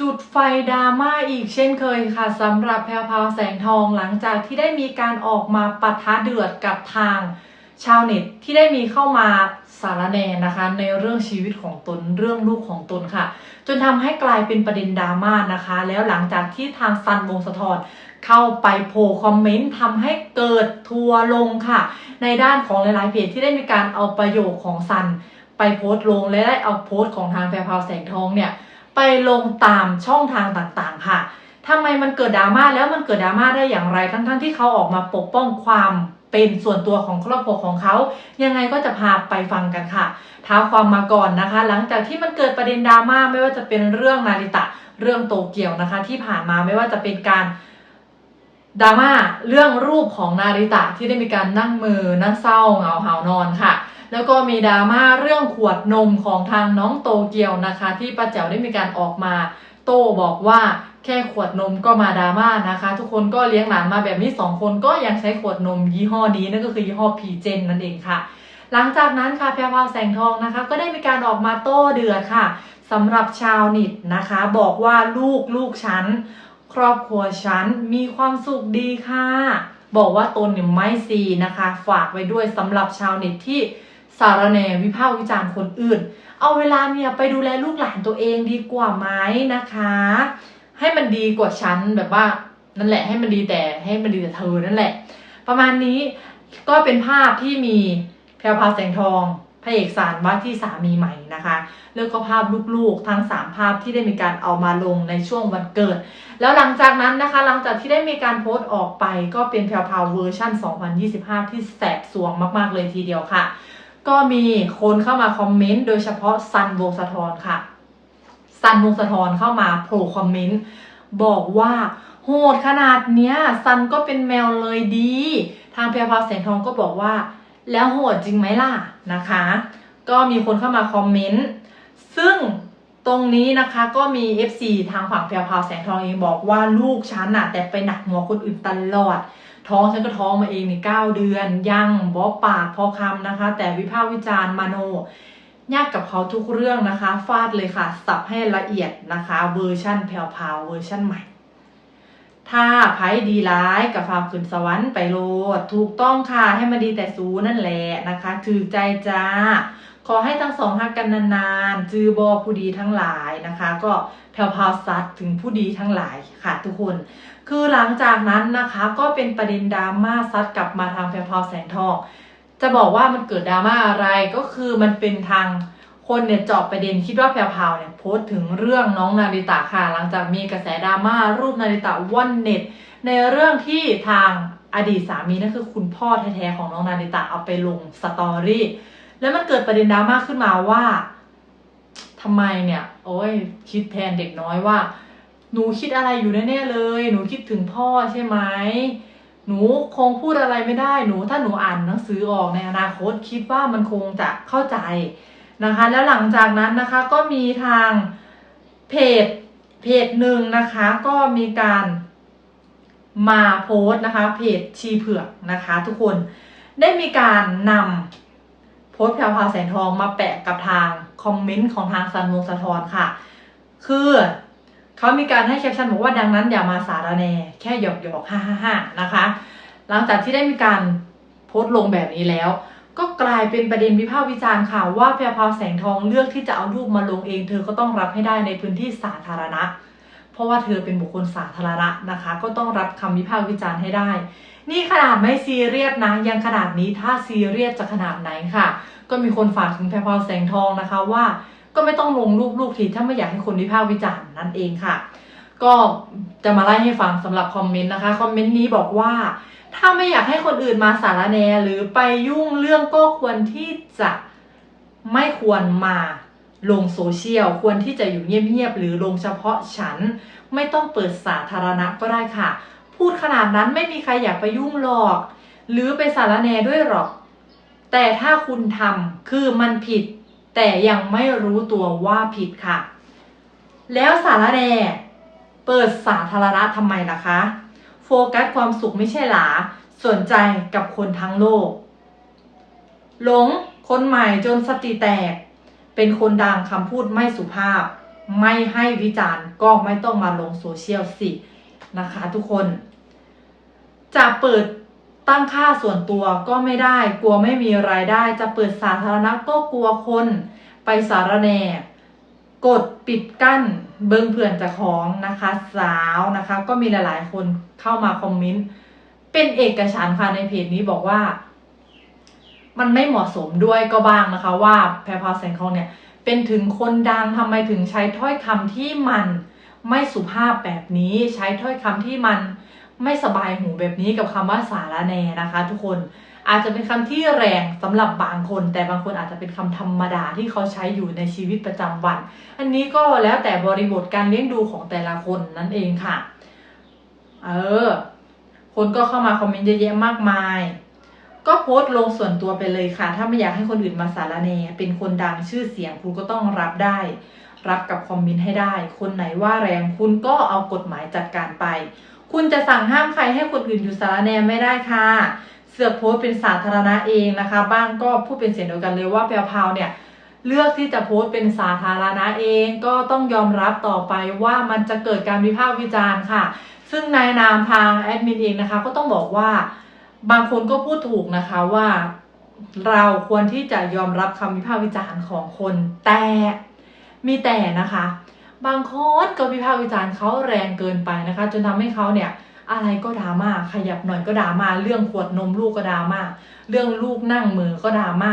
จุดไฟดราม่าอีกเช่นเคยค่ะสำหรับแพรวพาวแสงทองหลังจากที่ได้มีการออกมาปะทะเดือดกับทางชาวเน็ตที่ได้มีเข้ามาสารแนนะคะ ในเรื่องชีวิตของตนเรื่องลูกของตนค่ะ จนทำให้กลายเป็นประเด็นดราม่านะคะ แล้วหลังจากที่ทางซันวงศ์สะทอนเข้าไปโผล่คอมเมนต์ทำให้เกิดทัวลงค่ะ ในด้านของหลาย ๆ เพจที่ได้มีการเอาประโยคของซันไปโพสต์ลงและได้เอาโพสต์ของทางแพรพาวแสงทองเนี่ย ไปลงตามช่องทางต่างๆ ค่ะทำไมมันเกิดดราม่าแล้วมันเกิดดราม่าได้อย่างไร ทั้งๆที่เขาออกมาปกป้องความเป็นส่วนตัวของครอบครัวของเขา ยังไงก็จะพาไปฟังกันค่ะท้าความมาก่อนนะคะ หลังจากที่มันเกิดประเด็นดราม่าไม่ว่าจะเป็นเรื่องนาริตะเรื่องโตเกียวนะคะ ที่ผ่านมาไม่ว่าจะเป็นการ ดราม่าเรื่องรูปของนาริตะที่ได้มีการนั่งมือนั่งเศร้าเหงาหานอนค่ะ แล้วก็มีดราม่าเรื่องขวดนมของทางน้องโตเกียวนะคะ ที่ป้าแจ๋วได้มีการออกมา โต้บอกว่าแค่ขวดนมก็มาดราม่านะคะ ทุกคนก็เลี้ยงหลานมาแบบนี้สองคนก็ยังใช้ขวดนมยี่ห้อนี้นั่นก็คือยี่ห้อพีเจนนั่นเองค่ะ หลังจากนั้นค่ะแพรวพาวแสงทองนะคะ ก็ได้มีการออกมาโต้เดือดค่ะสำหรับชาวนิดนะคะ บอกว่าลูกลูกฉัน ครอบครัวฉันมีความสุขดีค่ะ บอกว่าตนเนี่ยไม่ซีนะคะ ฝากไว้ด้วยสำหรับชาวเน็ตที่สารแนวิพากษ์วิจารณ์คนอื่น เอาเวลาเนี่ยไปดูแลลูกหลานตัวเองดีกว่าไหมนะคะ ให้มันดีกว่าฉันแบบว่านั่นแหละให้มันดีแต่ให้มันดีแต่เธอนั่นแหละ ประมาณนี้ก็เป็นภาพที่มีแพรวพาแสงทอง พระเอกสารว่าที่สามีใหม่นะคะ แล้วก็ภาพลูกๆ ทั้ง 3 ภาพที่ได้มีการเอามาลงในช่วงวันเกิด แล้วหลังจากนั้นนะคะ หลังจากที่ได้มีการโพสต์ออกไปก็เป็นแพรวพราเวอร์ชั่น 2025 ที่แสบสวงมากๆเลยทีเดียวค่ะ ก็มีคนเข้ามาคอมเมนต์โดยเฉพาะซันวงสะทอนค่ะซันวงสะทอนเข้ามาโผล่คอมเมนต์บอกว่าโหดขนาดเนี้ยซันก็เป็นแมวเลยดี ทางแพรวพราวแสงทองก็บอกว่า แล้วโหดจริงไหมล่ะนะคะ ก็มีคนเข้ามาคอมเมนต์ซึ่งตรงนี้นะคะก็มี FC ทางฝั่งแพรวพราวแสงทองเองบอกว่าลูกฉันน่ะ แต่ไปหนักหัวคนอื่นตลอด ท้องฉันก็ท้องมาเองในเก้าเดือน ยังบอปากพอคำนะคะ แต่วิพากษ์วิจารณ์มาโนยากกับเขาทุกเรื่องนะคะ ฟาดเลยค่ะ สับให้ละเอียดนะคะ เวอร์ชั่นแพรวพราวเวอร์ชั่นใหม่ ถ้าไพ่ดีร้ายกับฟาขึ้นสวรรค์ไปโลด ถูกต้องค่ะให้มันดีแต่สูนั่นแหละนะคะถือใจจ้า ขอให้ทั้งสองฮักกันนานๆจือบอผู้ดีทั้งหลายนะคะ ก็แพรวพาวซัดถึงผู้ดีทั้งหลายค่ะทุกคน คือหลังจากนั้นนะคะก็เป็นประเด็นดราม่าซัดกลับมาทางแพรวพาวแสงทอง จะบอกว่ามันเกิดดราม่าอะไรก็คือมันเป็นทาง คนเนี่ยจาะประเด็นคิดว่าแพรวพาวเนี่ยโพสต์ถึงเรื่องน้องนาริตะค่ะ หลังจากมีกระแสดราม่ารูปนาริตะว่อนเน็ต ในเรื่องที่ทางอดีตสามีนั่นคือคุณพ่อแท้ๆของน้องนาริตะเอาไปลงสตอรี่แล้วมันเกิดประเด็นดราม่าขึ้นมาว่าทำไมเนี่ย โอ้ยคิดแทนเด็กน้อยว่า หนูคิดอะไรอยู่แน่ๆเลย หนูคิดถึงพ่อใช่ไหมหนูคงพูดอะไรไม่ได้ หนูถ้าหนูอ่านหนังสือออกในอนาคตคิดว่ามันคงจะเข้าใจ นะคะ แล้วหลังจากนั้นนะคะก็มีทางเพจเพจหนึ่งนะคะ ก็มีการมาโพสต์นะคะเพจชีเผือกนะคะ ทุกคนได้มีการนำโพสต์แพรวพาแสงทองมาแปะกับทางคอมเมนต์ของทางซันวงสะทอนค่ะ คือเขามีการให้แคปชั่นบอกว่าดังนั้นอย่ามาสารแนแค่หยอกหยอกฮ่าฮ่าฮ่านะคะ หลังจากที่ได้มีการโพสต์ลงแบบนี้แล้ว ก็กลายเป็นประเด็นวิพากษ์วิจารณ์ค่ะว่าแพรพาวแสงทองเลือกที่จะเอารูปมาลงเอง เธอก็ต้องรับให้ได้ในพื้นที่สาธารณะ เพราะว่าเธอเป็นบุคคลสาธารณะนะคะ ก็ต้องรับคำวิพากษ์วิจารณ์ให้ได้ นี่ขนาดไม่ซีเรียสนะยังขนาดนี้ถ้าซีเรียสจะขนาดไหนค่ะ ก็มีคนฝากถึงแพรพาวแสงทองนะคะว่าก็ไม่ต้องลงรูปลูกทีถ้าไม่อยากให้คนวิพากษ์วิจารณ์นั่นเองค่ะ ก็จะมาไล่ให้ฟังสำหรับคอมเมนต์นะคะคอมเมนต์นี้บอกว่า ถ้าไม่อยากให้คนอื่นมาสารแนหรือไปยุ่งเรื่องก็ควรที่จะไม่ควรมาลงโซเชียลควรที่จะอยู่เงียบๆหรือลงเฉพาะฉัน ไม่ต้องเปิดสาธารณะก็ได้ค่ะ พูดขนาดนั้นไม่มีใครอยากไปยุ่งหรอก หรือไปสารแนด้วยหรอก แต่ถ้าคุณทำคือมันผิด แต่ยังไม่รู้ตัวว่าผิดค่ะ แล้วสารแนเปิดสาธารณะทำไมล่ะคะ กัสความสุขไม่ใช่หรอสนใจกับคนทั้งโลก หลงคนใหม่จนสติแตก เป็นคนดังคำพูดไม่สุภาพ ไม่ให้วิจารณ์ก็ไม่ต้องมาลงโซเชียลสินะคะทุกคน จะเปิดตั้งค่าส่วนตัวก็ไม่ได้ กลัวไม่มีรายได้ จะเปิดสาธารณะก็กลัวคน ไปสารแหน กดปิดกั้นเบิ้งเพื่อนจะของนะคะ สาวนะคะ ก็มีหลาย ๆ คนเข้ามาคอมเมนต์เป็นเอกฉันท์ค่ะในเพจนี้บอกว่า มันไม่เหมาะสมด้วยก็บ้างนะคะ ว่าแพรพาวแสงทองเนี่ย เป็นถึงคนดังทำไมถึงใช้ถ้อยคำที่มันไม่สุภาพแบบนี้ใช้ถ้อยคำที่มันไม่สบายหูแบบนี้กับคำว่าสารแนนะคะ ทุกคน อาจจะเป็นคำที่แรงสำหรับบางคน แต่บางคนอาจจะเป็นคำธรรมดาที่เขาใช้อยู่ในชีวิตประจำวัน อันนี้ก็แล้วแต่บริบทการเลี้ยงดูของแต่ละคนนั่นเองค่ะ เออ คนก็เข้ามาคอมเมนต์เยอะแยะมากมาย ก็โพสต์ลงส่วนตัวไปเลยค่ะ ถ้าไม่อยากให้คนอื่นมาสารแหนเป็นคนดังชื่อเสียงคุณก็ต้องรับได้ รับกับคอมเมนต์ให้ได้ คนไหนว่าแรงคุณก็เอากฎหมายจัดการไป คุณจะสั่งห้ามใครให้คนอื่นอยู่สารแนไม่ได้ค่ะ เสือกโพสเป็นสาธารณะเองนะคะ บ้างก็พูดเป็นเสียงเดียวกันเลยว่าแพรพาวเนี่ยเลือกที่จะโพสเป็นสาธารณะเองก็ต้องยอมรับต่อไปว่ามันจะเกิดการวิพากษ์วิจารณ์ค่ะ ซึ่งในนามทางแอดมินเองนะคะ ก็ต้องบอกว่าบางคนก็พูดถูกนะคะว่าเราควรที่จะยอมรับคำวิพากษ์วิจารณ์ของคน แต่มีแต่นะคะ บางคนก็วิพากษ์วิจารณ์เขาแรงเกินไปนะคะ จนทำให้เขาเนี่ย อะไรก็ดราม่าขยับหน่อยก็ดราม่าเรื่องขวดนมลูกก็ดราม่าเรื่องลูกนั่งมือก็ดราม่า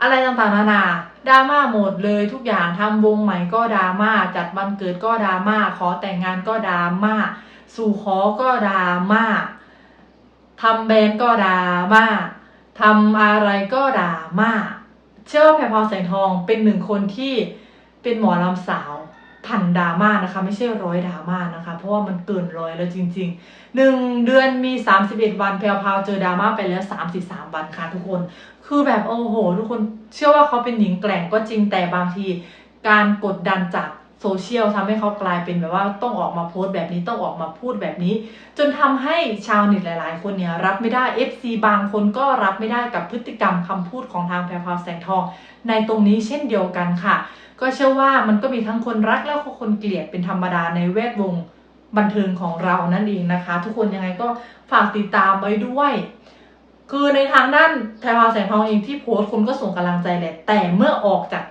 อะไรต่างๆนานาดราม่าหมดเลยทุกอย่างทำวงใหม่ก็ดราม่าจัดวันเกิดก็ดราม่าขอแต่งงานก็ดราม่าสู่ขอก็ดราม่าทำแบรนด์ก็ดราม่าทำอะไรก็ดราม่าเชื่อว่าแพรพราวแสงทองเป็นหนึ่งคนที่เป็นหมอลำสาว พันดราม่านะคะ ไม่ใช่ร้อยดราม่านะคะ เพราะว่ามันเกินร้อยแล้วจริงๆหนึ่งเดือนมี 31 วันแพลวพาวเจอดราม่าไปแล้ว 33 วันค่ะทุกคน คือแบบโอ้โห ทุกคนเชื่อว่าเขาเป็นหญิงแกร่งก็จริงแต่บางที การกดดันจาก โซเชียลทำให้เขากลายเป็นแบบว่าต้องออกมาโพสต์แบบนี้ต้องออกมาพูดแบบนี้ จนทำให้ชาวเน็ตหลาย ๆ คนเนี่ยรับไม่ได้ FC บางคนก็รับไม่ได้กับพฤติกรรมคำพูดของทางแพรพราวแสงทอง ในตรงนี้เช่นเดียวกันค่ะ ก็เชื่อว่ามันก็มีทั้งคนรักแล้วก็คนเกลียดเป็นธรรมดาในแวดวงบันเทิงของเรานั่นเองนะคะ ทุกคนยังไงก็ฝากติดตามไว้ด้วย คือในทางด้านแพรพราวแสงทองเองที่โพสต์คุณก็ส่งกำลังใจแหละแต่เมื่อออกจาก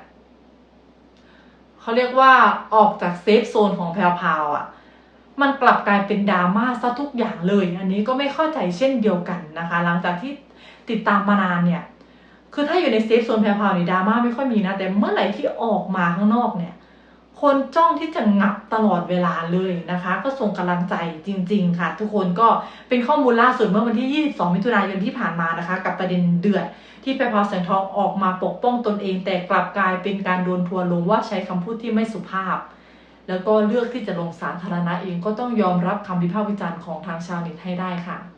เขาเรียกว่าออกจากเซฟโซนของแพรพราวอะ มันกลับกลายเป็นดราม่าซะทุกอย่างเลย อันนี้ก็ไม่เข้าใจเช่นเดียวกันนะคะ หลังจากที่ติดตามมานานเนี่ย คือถ้าอยู่ในเซฟโซนแพรวๆนี่ดราม่าไม่ค่อยมีนะ แต่เมื่อไหร่ที่ออกมาข้างนอกเนี่ย คนจ้องที่จะงับตลอดเวลาเลยนะคะ ก็ส่งกำลังใจจริง ๆ ค่ะ ทุกคนก็เป็นข้อมูลล่าสุดเมื่อวันที่ 22 มิถุนายนที่ผ่านมานะคะ กับประเด็นเดือดที่แพรพราวแสงทองออกมาปกป้องตนเอง แต่กลับกลายเป็นการโดนทัวลงว่าใช้คำพูดที่ไม่สุภาพ แล้วก็เลือกที่จะลงสาธารณะเองก็ต้องยอมรับคำวิพากษ์วิจารณ์ของทางชาวเน็ตให้ได้ค่ะ